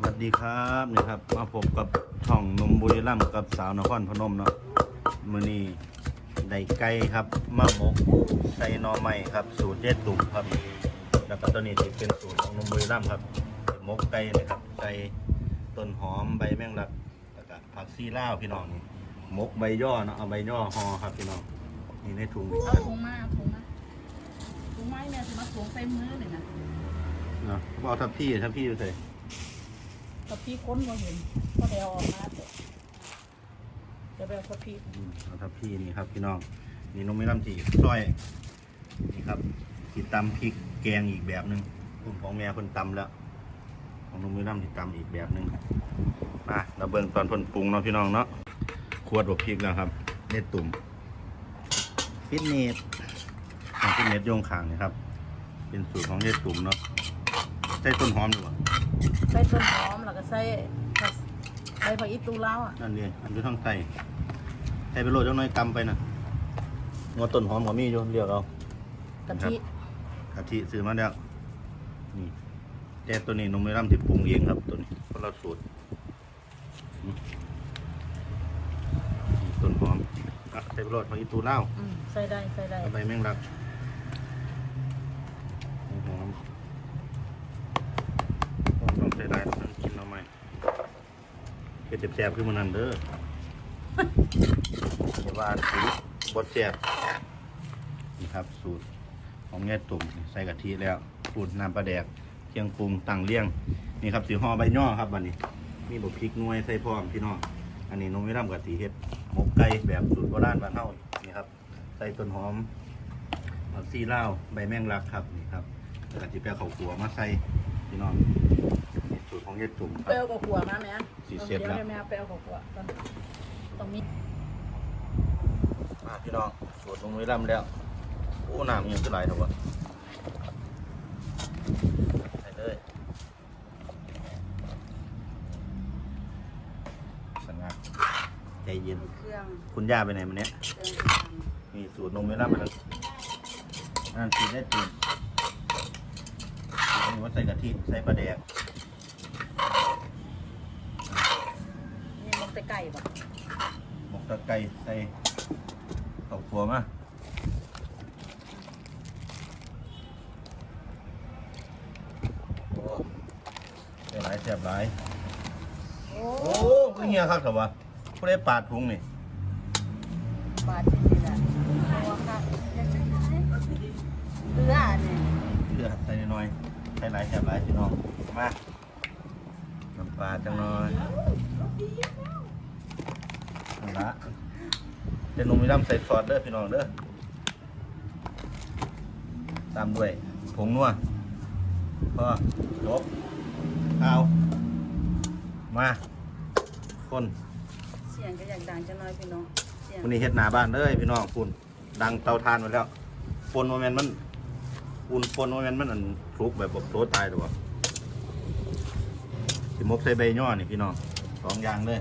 สวัสดีครับนี่ครับ มาพบกับช่องนมบุรีรัมย์กับสาวนครพนมเนาะ มื้อนี้ได้ไก่ครับมาหมกใส่หน่อไม้ครับ สูตรเด็ดตุ่มครับ แล้วก็ตัวนี้ที่เป็นสูตรของนมบุรีรัมย์ครับเป็นหมกไก่นะครับใส่ต้นหอมใบแมงลักแล้วก็ผักซีลาวพี่น้องนี่หมกใบย่อเนาะเอาใบย่อห่อครับพี่น้องนี่ในถุงนี่เอาถุงมาเอาถุงมาถุงไม้เนี่ยจะมาถุงใส่มือเลยนะเนาะเอาทับพี่ทับพี่ดูสิกับพี่ค้นก็เห็นก็เดี๋ยวเอาออกมา เดี๋ยวเดี๋ยวไปเอากับพี่อืมเอาทับพี่นี่ครับพี่น้องนี่นมไม่ลำจีซอยนี่ครับที่ตำพริกแกงอีกแบบหนึ่งคุณของแม่คนตำแล้ว ของนมไม่ลำที่ตำอีกแบบหนึ่งมาเราเบิ่งตอนเพ่นปรุงเนาะพี่น้องเนาะขวดบวพริกแล้วครับเน็ตตุ่มฟิตเนสของฟิตเนสโยงขางนี่ครับ เป็นสูตรของเน็ตตุ่มเนาะใส่ต้นหอมดีกว่าใส่ต้นหอมแล้วก็ใส่ ผักใส่ผักอีตูแล้วอะนั่นนี่อันที่ท้องใส่ใส่ไปโรยจังน้อยกำไปนะงอต้นหอมหัวมีอยู่เรียกเอากะทิกะทิซื้อมาแล้วนี่แต่ตัวนี้นมไม่ร่ำที่ปรุงเองครับตัวนี้คนละสูตรอืมนี่ต้นหอมอะใส่ไปโรดมาอีตูเล่าวอืมใส่ได้ใส่ได้ เอาไปแมงลักหอมหอมต้องใส่ได้ต้องกินเอาไหม เก็ดแสบๆขึ้นมานั่นเด้ออย่าว่าสีบดแสบนี่ครับ สูตรของแง่ตุ่มใส่กะทิแล้วปูดน้ำปลาแดกเคียงปรุงตังเลี่ยง นี่ครับสีห่อใบย่อครับบันนี้ มีบกพริกน่วยใส่พร้อมพี่น้องอันนี้นมไม่ร่ำกะทิเฮ็ดหมกไก่แบบสูตรโบราณบ้านเฮานี่ครับ ใส่ต้นหอมผักซีลาใบแมงลักครับนี่ครับก็จิแปลข้าวขัวมาใส่พี่น้องนี่สูตร ของแง่ตุ่มคไปรับเอากับขัวมาไหมสีเสร็จแล้วดี๋ยวแม่เอาไปเอากับขัวก่อนตรงนี้มาพี่น้องสูตรนมไม่ร่ำแล้ว โอ้น้ำยังขึ้นไหลายเถอะวะใส่เลยสงัดใจเย็น เครื่องคุณย่าไปไหนมันเนี้ย เครื่องทมีสูตรนมไม่รับมันนั่นสีได้ตื่นสูตรนี้ว่าใส่กะทิ ใส่ปลาแดกำนี่มันจะไก่ป่ะ หมก ตะไคร้ใส่ข้าวขัวมาโอ้ใส่หลายแซ่บหลาย โอ้โอ้ก็เฮียครับครับวะผู้ได้ปาดถุงนี่บาทที่นี่แหละตัวค่ะเกลือเนี่ยเลือดใส่น้อยๆใส่หลายแซ่บหลายพี่น้อง มา น้ำปลาจังน้อย นั่นละเดี๋ยวหนุ่มมีน้ำใส่ซอสเด้อพี่น้องเด้อตามด้วยผงนัวพอจบเอามาคนเสียงก็อยากดังจังน้อยพี่น้องเสียงวันนี้เฮ็ดหน้าบ้านเด้อพี่น้องคุณดังเตาทานไว้แล้วปนโมเมนมันอุ่นปนโมเมนมันอันคลุกแบบบโตตายหรือเปล่าสิมกใส่ใบย่อนี่พี่น้องสองอย่างเลย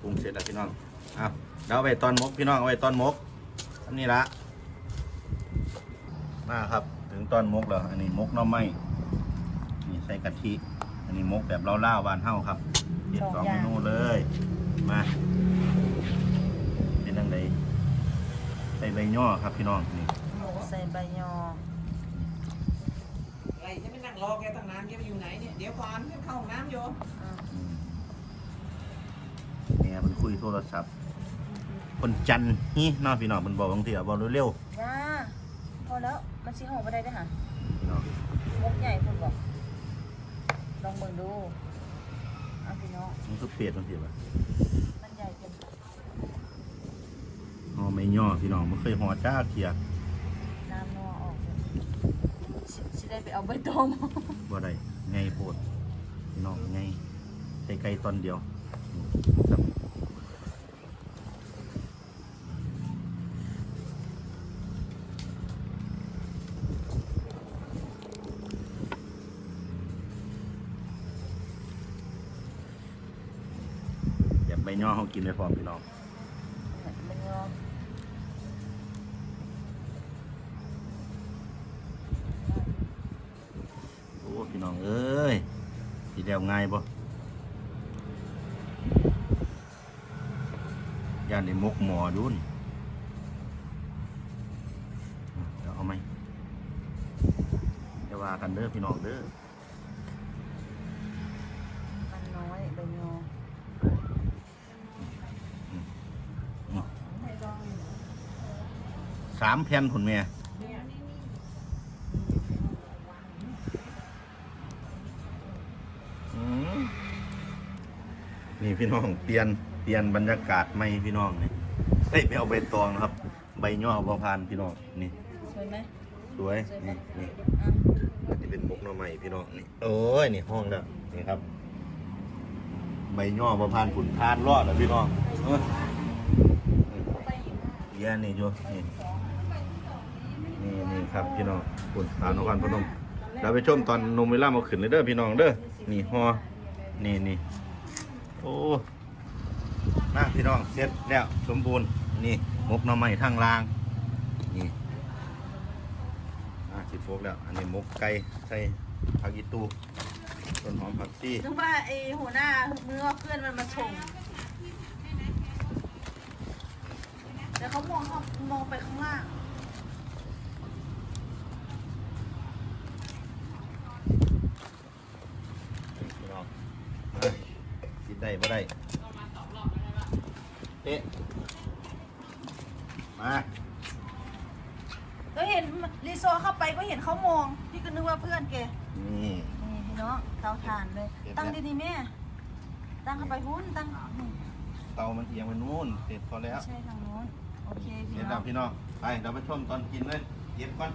ปรุงเสร็จแล้วพี่น้องเอาเดี๋ยวเอาไปตอนมกพี่น้องเอาไปตอนมกอันนี้ละมาครับ ถึงตอนมกแล้ว อันนี้มกหน้อไม้นี่ใส่กะทิ อันนี้มกแบบเล่าๆบานเท่าครับเด็ดสองเมนูเลย มาเป็นยังไงใส่ใบย่อครับพี่น้องนี่หมูใส่ใบยออะไรจะไม่นั่งรอแกตั้งนานแกไปอยู่ไหนเนี่ยเดี๋ยวก่อนแกเข้าห้องน้ำอยู่อะอื มเนี่ยมันคุยโทรศัพท์คนจันทร์นี่เน้องพี่น้องมันบอกบางทีอะบอกเร็วจ้าพอแล้วมันชิหอมไปได้ด้วยค่ะๆพี่น้องมกใหญ่คุณบอกลองเบิ่งดูเอาพี่น้องมันก็เปรียดบางทีว่ะมันใหญ่เกินไปห่อไม่ย่อพี่น้องมันเคยห่อจ้าเทียน้ำนัวออกเลยสิสิได้ไปเอาใบตองมาบ่ได้ไงโพดพี่น้องไงส่ไก่ตอนเดียวครับ อย่าไปย่อ เขากินไปพร้อมพี่น้องโอ้พี่น้องเอ้ยสีแดวง่ายปะย่านในมกหมอดุนเดี๋ยวเอาไหมจะว่ากันเด้อพี่น้องเด้อ มันน้อยใบยอ สามแผ่นผลเมียอืมนี่พี่น้องเปลี่ยนเปลี่ยนบรรยากาศใหม่พี่น้องนี่เฮ้ยไม่เอาใบตองครับ ใบย่อบอพานพี่น้องนี่สวยไหมสวยสวยไหมนี่นี่อะอันนี้เป็นมุกหน่อใหม่พี่น้องนี่โอ้ยนี่ห้องแล้วนี่ครับ ใบย่อบอพานขุนทานรอดแล้วพี่น้องเออเยี่ยนี่อยู่นี่ นี่นี่ครับพี่น้องคุณสาวนครพนมเราไปชมตอนนมเวลามาขึ้นเลยเด้อพี่น้องเด้อนี่ฮอนี่นี่โอ้มาพี่น้องเสร็จแล้วสมบูรณ์นี่มกหน่อไม้ทางล่างนี่อะสิโฟกแล้วอันนี้มกไก่ใส่ผักอีตูต้นหอมผักชีนึกว่าไอหัวหน้ามือเพื่อนมันมาส่งแต่เขามองเขามองไปข้างล่าง พี่น้องมากิน ได้บ่ได้เอ๊ะมาก็เห็นรีโซร์เข้าไปก็เห็นเขามอง พี่ก็นึกว่าเพื่อนแกนี่นี่พี่น้องเตาถ่านเลยเก็บตั้งแล้วดีๆแม่ ตั้งเข้าไปหุ้นตั้งนี่เตามันเอียงไปนู่นเสร็จพอแล้วไม่ใช่ทางโน้นโอเคเสพี่ร็จน้แล้อวงพี่น้องไปเราไปชมตอนกินเลยเย็บก่อน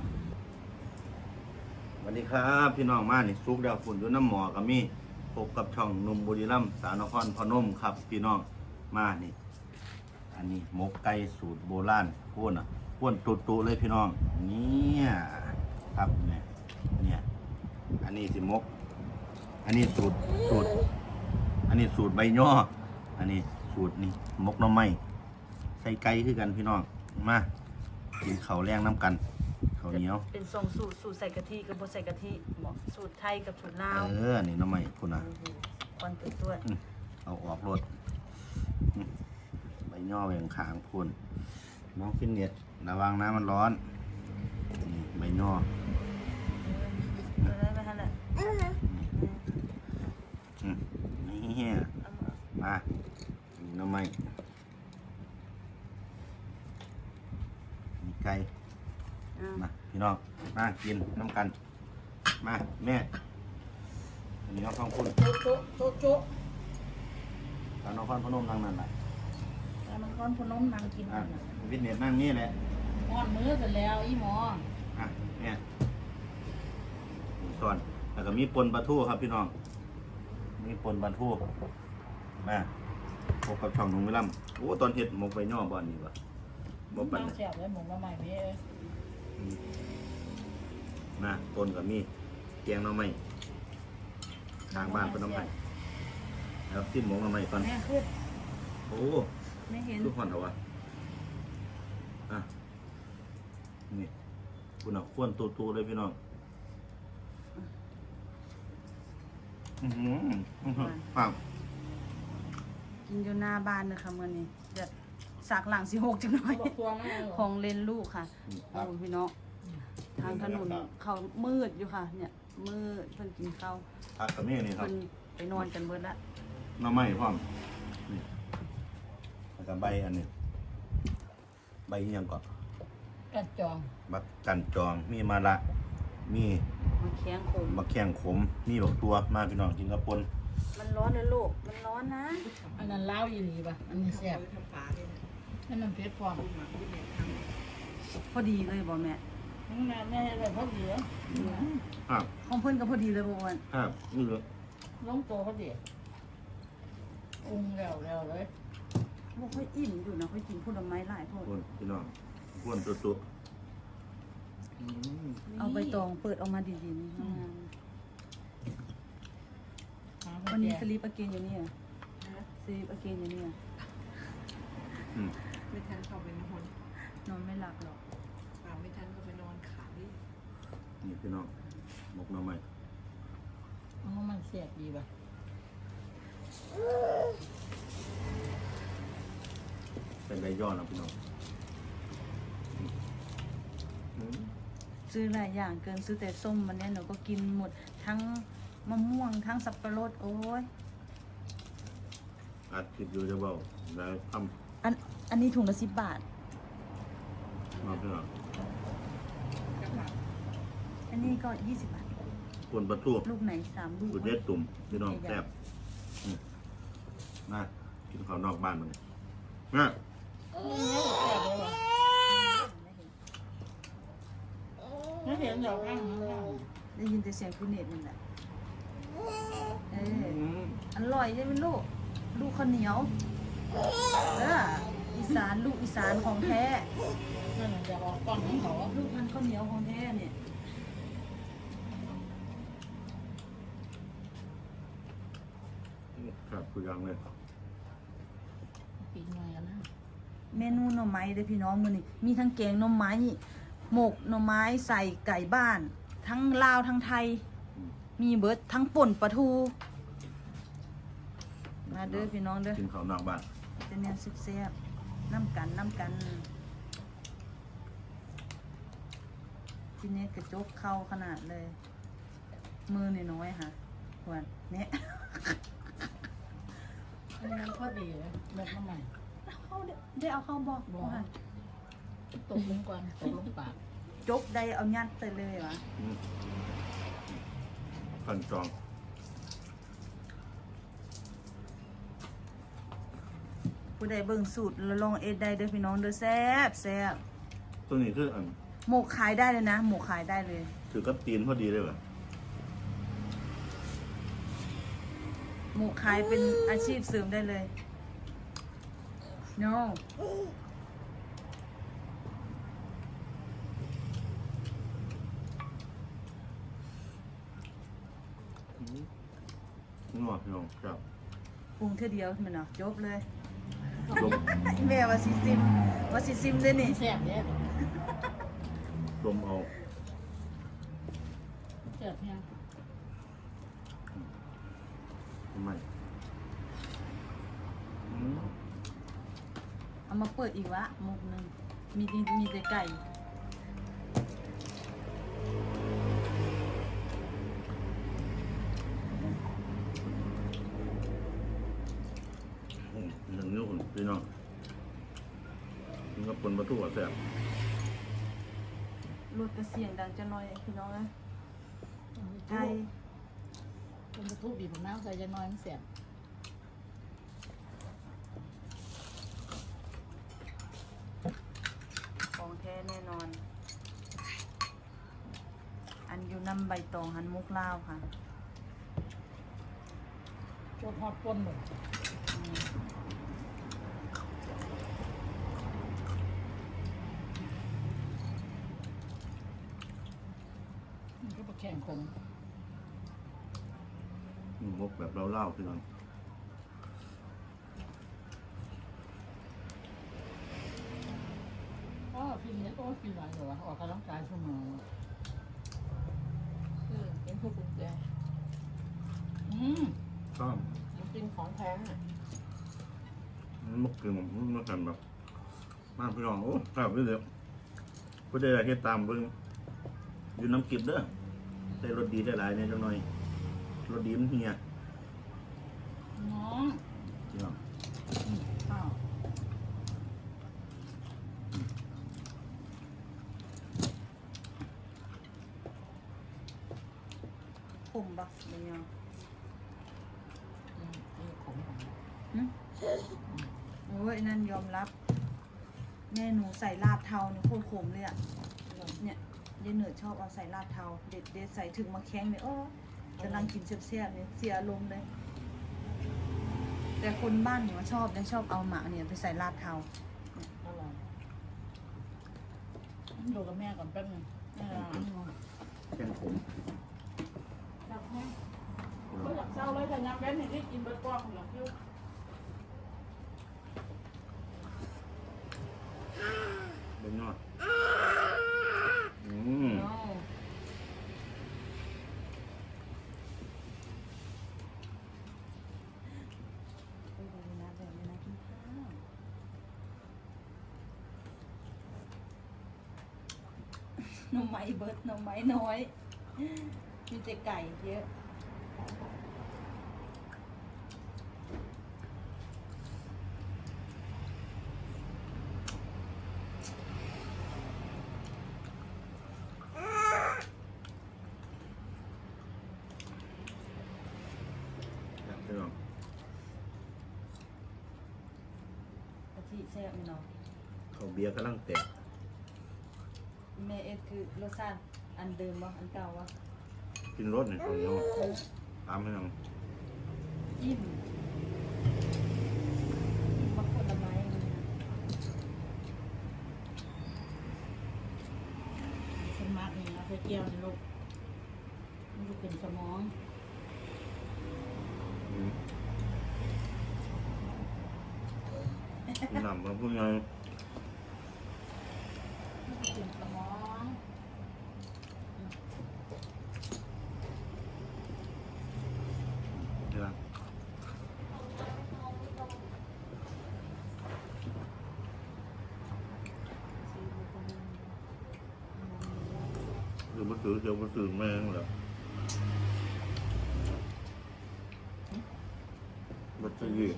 สวัสดีครับ พี่น้องมานี่ซุกแล้วฝุ่นอยู่น้ำหมอกับมี พบกับช่องนุ่มบุรีรัมย์สาวนครพนมครับ พี่น้องมานี่ อันนี้หมกไก่สูตรโบราณพ้วนอะพ้วนตุตุๆเลยพี่น้อง เนี่ยครับเนี่ยเนี่ย อันนี้สิมก อันนี้สูตรสูตร อันนี้สูตรใบย่อ อันนี้สูตรนี่มกน้ำไม้ใส่ไก่คือกันพี่น้องมากินเข้าแรงน้ำกัน เหนียวเป็นทรงสูตรสูตรใส่กะทิกับบใส่กะทิเหมาะสูตรไทยกับสูตรลาวเออนี่หน้ำไม้คุณนะควันตัวตัวอืมเอาออกรถอืมใบย่อแหวงขางพุ่นน้องฟินเน็ตระวังน้ำมันร้อนนี่ใบย่อตัวได้ไหมฮะน่ะอืมนี่มานี่หน้ำไม้มีไก่ อะ มา พี่น้องมากินน้ำกัน มาแม่อันนี้น้องท้องคุณโจ๊ะโจ๊ะโจ๊ะโจ๊ะสาวน้องพรพนมนั่งนั่นแหละแล้วมันก้อนพนมนางกินอะกันน่ะวิทย์เน็ตนั่งนี่แหละก้อนมือเสร็จแล้วอีหมออะแม่ส่วนแล้วก็มีปนปลาทูครับพี่น้อง มีปนปลาทูมาพบกับช่องนุ่งวิลัมโอ้ตอนเห็ดหมกใบย่อบอนนี่วะบ่ปัน น้ำเนี่ยแซ่บเลยหมูมาใหม่พี่เอ้ ยนะปนกับมีแกงหน่อไม้ทางบ้านเป็นหน่อไม้แล้วซิมหมกหน่อไม้ก่อนแม่ขึ้นโอ้ไม่เห็นทุกคนเอาวะอะนี่คุณเอาควนตัวตัวๆเลยพี่น้องอือหืออื้อหือฟังกินอยู่หน้าบ้านนะคะมื่อนี้เดี๋ยว สากหลังสิหกจังหน่อยของเล่นลูกค่ะนี่คโอ้รับ พี่น้องทางถนนเขามืดอยู่ค่ะ เนี่ย มืดเพิ่นกินข้าวผักกับนี่นี่ครับเพิ่นไปนอนกันเบิดละหน้ำไม้พร้อมนี่แล้วก็ใบอันนี้ใบอิหยังก่อนกัดจองบักกันจองมีมะระมีมาเคียงขมมะแข้งขม มีบักตัวมาพี่น้องกินกับปนมันร้อนนะลูก มันร้อนนะ อันนั้นล้าวอีหลีป่ะอันนี้แซ่บ ให้มันเผ็ดพร้อมพอดีเลยบ่แม่ทั้งนั้นแม่อะไรพอดีอะครับของเพิ่นก็พอดีเลยบ่อ้วนครับนี่เลยลงตัวพอดีปรุงแล้วแล้วเลยว่าค่อยอิ่มอยู่นะค่อยกินผลไม้หลายพอคนพี่น้องพวนตัวตัวอืมเอาใบตองเปิดออกมาดีๆนี่งามหาๆวัวันนนี้นี้สลีปอาเกนอยู่เนี่ยสลีปอาเกนอยู่เนี่ยอืม ไม่ทันเข้าไปนอนนอนไม่หลับหรอกเปล่าไม่ทันก็ไปนอนขายนี่พี่น้องหมกหน่อไม้มันมันแซ่บดีป่ะใส่ใบย่อนะพี่น้องอืมซื้อหลายอย่างเกินซื้อแต่ส้มวันนี้หนูก็กินหมดทั้งมะม่วงทั้งสับปะรดโอ้ยอัดคลิปอยู่จะเบาแล้วทอัน อันนี้ถุงละสิบบาทำมาพี่น้องกระเพราอันนี้ก็ยี่สิบบาทปวนประตูลูกไหนสามลูกสุดเด็ดตุ่มพี่น้องแซ่บอืมมากินข้าวนอกบ้านมันนะเออแซ่บเลยว่ะไม่เห็นดอกข้างข้างได้ยินแต่เสียงคุณเนตนั่นแหละเอออืมอร่อยใช่ไหมลูก ลูกข้าวเหนียว เออ อีสานลูกอีสานของแท้นั่นน่ะจะออกกล้องของเขาลูกพันธุ์ข้าวเหนียวของแท้เนี่ยครับคุยยังเลยปีนหน่อยกันนะเมนูหน่อไม้เด้อพี่น้องมื้อนี้มีทั้งแกงหน่อไม้หมกหน่อไม้ใส่ไก่บ้าน ทั้งลาวทั้งไทย มีเบิดทั้งป่นปลาทูมาเด้อพี่น้องเด้อกินข้าวนอกบ้านเป็นแนวแซ่บๆ น้ำกันน้ำกันพี่เน็ตกระจกเข้าขนาดเลย มือนี่น้อยๆค่ะหวนเนี่ยอันนี้มันพอดีเลยแบบน้ำใหม่เข้าได้ได้เอาเข้าบอกบ่ว่าตกลงก่อนตกลงปากจกได้เอายัดไปเลยวะอืมขั้นจอง ผู้ใดเบิ่งสูตรแล้วลองเอ็ดได้เด้อพี่น้องเด้อแซ่บแซ่บตัวนี้คืออันหมกขายได้เลยนะ หมกขายได้เลย ถือกับตีนพอดีเลยว่ะหมกขายเป็นอาชีพเสริมได้เลย no งอพี่น้องครับปรุงเท่าเดียวมันเนาะจบเลย ลมแม่ว่าสิซิมว่าสิซิมเลยนี่แซ่บเนี่ยลมเอาแซ่บเนี่ยทำไมอืมเอามาเปิดอีกวะหมกหนึงมีมีมีแต่ไก่ อืมหนึ่งนิ้วคุณพี่น้องนี่ก็ปนประตู แซ่บรถกระเสียงดังจะน้อยพี่น้องนะไก่เป็นประตูบีบมะนาวใส่จะน้อยมันแซ่บของแท้แน่นอน อันอยู่น้ำใบตองหันมุกลาวค่ะโคตรฮอตปนเลย อืมมันก็ประแข่งคมมกแบบเล่าๆพี่น้องอ๋อพี่เนี่ยโอ้กินหลายเหรอวะออกกำลังกายชั่วโมงคือเป็นผู้ปลูกแกอืมชอบมันกินของแพงอะมันมกกึ่งมันมากันแบบมากพี่น้องโอ้ชอบเลยเดียวผู้ใดอยากเฮ็ดตามเพิ่งอยู่น้ำกิบเด้อ ใส่รถดีได้หลายเนี่ยจังหน่อยรถดีมันเฮียน้องพี่น้องข้าวผมบักเลยเนาะอืมนี่ของของหึโอ้ยนั่นยอมรับ แม่หนูใส่ลาบเทาเนี่ยโคตรขมเลยอะเนี่ย ยายเหนือชอบเอาใส่ลาบเทาเด็ดเด็ดใส่ถึงมาแข้งเนี่ยโอ้กำลังกินเสียบๆเนี่ยเสียอารมณ์เลย แต่คนบ้านหนูชอบนะชอบเอาหมาเนี่ยไปใส่ลาดเทาอร่อยดูกับแม่ก่อนแป๊บนึงแม่ล้างมือแข้งผมจับแม่ก็อยากเศร้าเลยแต่ยังแม่นี่ได้กินเบอร์กล้องอยากยิ้วเป็นยอดอืม โอ้ไปดูนะแบบนี้นะกินข้าวหน่อไม้ เบิร์ดหน่อไม้น้อยมีแต่ไก่เยอะครับพี่น้องกะทิแซ่บไหมเนาะข้าวเบียร์กำลังแตก แม่เอ็ดคือรสชาติอันเดิมวะอันเก่าวะกินรสเนี่ยข้าวเหนียวตามให้น้องจิ้มมะผลไม้อันนี้นะฉันมากนี่นะเพื่อเกี่ยวนี่ลูกมันจะเป็นสมองอืมน้ำมันพูดไง มันจะเป็นสมอง นี่ละเดี๋ยวมาถือเดี๋ยวมาถือแม่งเหรอ มาถืออีก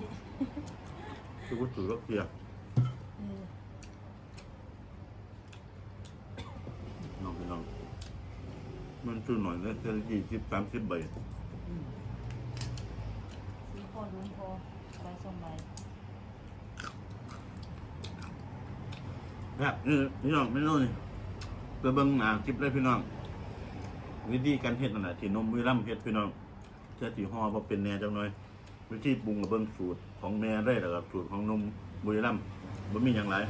เดี๋ยวมาถือแล้วเกียเออน้องพี่น้องมันซื้อหน่อยนะเซนยี่สิบสามสิบใบสีพอลุ้นพอใบส้มใบครับนี่พี่น้องไม่รู้นี่ไปเบิ่งหนาคลิปเลยพี่น้อง วิธีการเฮ็ดนั่นแหละที่นมวิลัมเฮ็ดพี่น้องเจ้าที่ห่อบ่เป็นแน่จังหน่อย วิธีปรุงกับเบิ่งสูตรของแม่ได้แล้วก็สูตรของนมบุรีรัมย์บ่มีหยังหลาย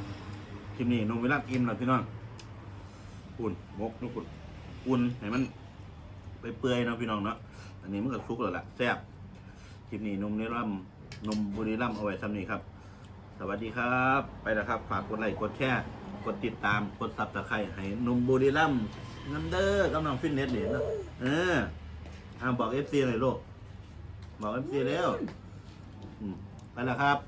คลิปนี้นมวิลัมอิ่มแล้วพี่น้องอุ่นมกนุกุดอุ่นให้มันไปเปื่อยๆนะพี่น้องเนาะอันนี้มันก็สุกแล้วล่ะแซ่บคลิปนี้นมวิลัมย์นมบุรีรัมย์เอาไว้ซ้ำนี้ครับ สวัสดีครับ ไปแล้วครับฝากกดไลค์กดแชร์กดติดตามกดซับสไครต์ให้นมบุรีรัมย์น้ำเด้อกำลังฟิตเนสเดี๋ยนะเอออ่าบอกเอฟซีหน่อยลูก บอกเอฟซีแล้วอืมไปแล้วครับ